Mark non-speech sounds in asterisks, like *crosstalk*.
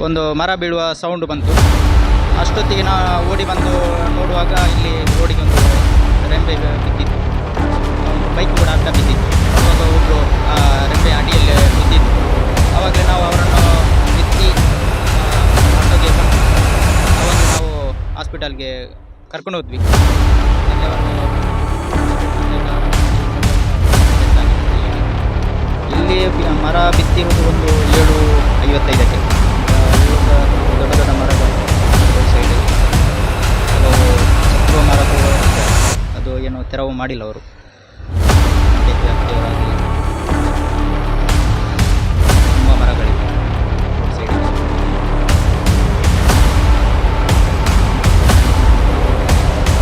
ಒಂದು ಮರ ಬೀಳುವ ಸೌಂಡ್ ಬಂತು. ಅಷ್ಟೊತ್ತಿಗೆ ನಾವು ಓಡಿ ಬಂದು ನೋಡುವಾಗ ಇಲ್ಲಿ ರೋಡಿಗೆ ಒಂದು ರೆಂಬೆ ಬಿದ್ದಿತ್ತು. ಬೈಕ್ ಕೂಡ ಅಡ್ಡ ಬಿದ್ದಿತ್ತು. ಅವಾಗ ಒಬ್ಬರು ಆ, ರೆಂಬೆ ಅಡಿಯಲ್ಲಿ ಬಿದ್ದಿತ್ತು. ಆವಾಗಲೇ ನಾವು ಅವರನ್ನು ಬಿತ್ತಿ ಆಟೋಗೆ ಬಂದು ಅವಾಗ ನಾವು ಹಾಸ್ಪಿಟಲ್ಗೆ ಕರ್ಕೊಂಡು ಹೋದ್ವಿ. *laughs* ಇಲ್ಲಿ ಮರ ಬಿತ್ತಿರುವುದು ಒಂದು ಏಳು ಐವತ್ತೈದಕ್ಕೆ. ದೊಡ್ಡ ದೊಡ್ಡ ಮರಗಳು ಸೈಡ್ ಅದು ಏನು ತೆರವು ಮಾಡಿಲ್ಲ ಅವರು